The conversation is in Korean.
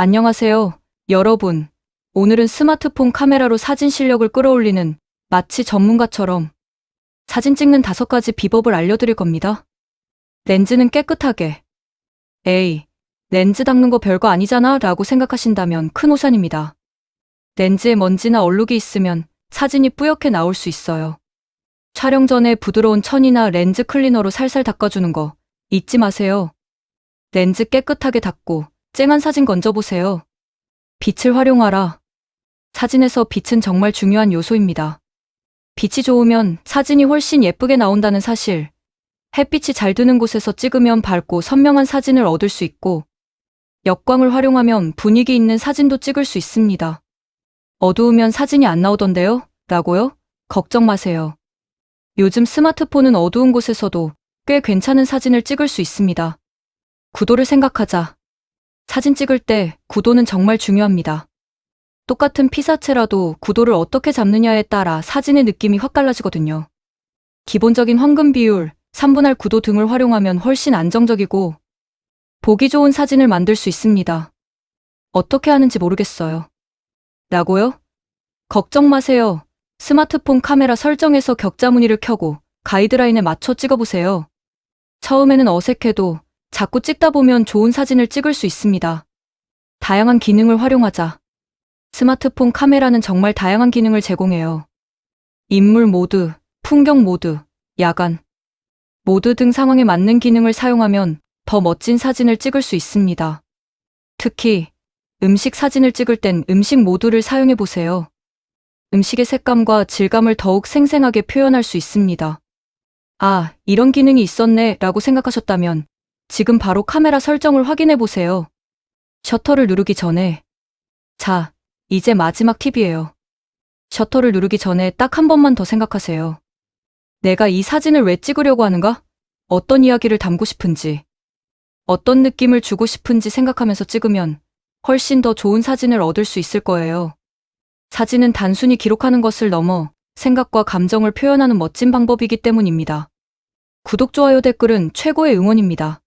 안녕하세요, 여러분. 오늘은 스마트폰 카메라로 사진 실력을 끌어올리는 마치 전문가처럼 사진 찍는 다섯 가지 비법을 알려드릴 겁니다. 렌즈는 깨끗하게. 에이, 렌즈 닦는 거 별거 아니잖아 라고 생각하신다면 큰 오산입니다. 렌즈에 먼지나 얼룩이 있으면 사진이 뿌옇게 나올 수 있어요. 촬영 전에 부드러운 천이나 렌즈 클리너로 살살 닦아주는 거 잊지 마세요. 렌즈 깨끗하게 닦고 쨍한 사진 건져보세요. 빛을 활용하라. 사진에서 빛은 정말 중요한 요소입니다. 빛이 좋으면 사진이 훨씬 예쁘게 나온다는 사실. 햇빛이 잘 드는 곳에서 찍으면 밝고 선명한 사진을 얻을 수 있고, 역광을 활용하면 분위기 있는 사진도 찍을 수 있습니다. 어두우면 사진이 안 나오던데요? 라고요? 걱정 마세요. 요즘 스마트폰은 어두운 곳에서도 꽤 괜찮은 사진을 찍을 수 있습니다. 구도를 생각하자. 사진 찍을 때 구도는 정말 중요합니다. 똑같은 피사체라도 구도를 어떻게 잡느냐에 따라 사진의 느낌이 확 달라지거든요. 기본적인 황금 비율, 3분할 구도 등을 활용하면 훨씬 안정적이고 보기 좋은 사진을 만들 수 있습니다. 어떻게 하는지 모르겠어요. 라고요? 걱정 마세요. 스마트폰 카메라 설정에서 격자 무늬를 켜고 가이드라인에 맞춰 찍어보세요. 처음에는 어색해도 자꾸 찍다 보면 좋은 사진을 찍을 수 있습니다. 다양한 기능을 활용하자. 스마트폰 카메라는 정말 다양한 기능을 제공해요. 인물 모드, 풍경 모드, 야간, 모드 등 상황에 맞는 기능을 사용하면 더 멋진 사진을 찍을 수 있습니다. 특히 음식 사진을 찍을 땐 음식 모드를 사용해 보세요. 음식의 색감과 질감을 더욱 생생하게 표현할 수 있습니다. 아, 이런 기능이 있었네 라고 생각하셨다면 지금 바로 카메라 설정을 확인해 보세요. 셔터를 누르기 전에. 자, 이제 마지막 팁이에요. 셔터를 누르기 전에 딱 한 번만 더 생각하세요. 내가 이 사진을 왜 찍으려고 하는가? 어떤 이야기를 담고 싶은지, 어떤 느낌을 주고 싶은지 생각하면서 찍으면 훨씬 더 좋은 사진을 얻을 수 있을 거예요. 사진은 단순히 기록하는 것을 넘어 생각과 감정을 표현하는 멋진 방법이기 때문입니다. 구독, 좋아요, 댓글은 최고의 응원입니다.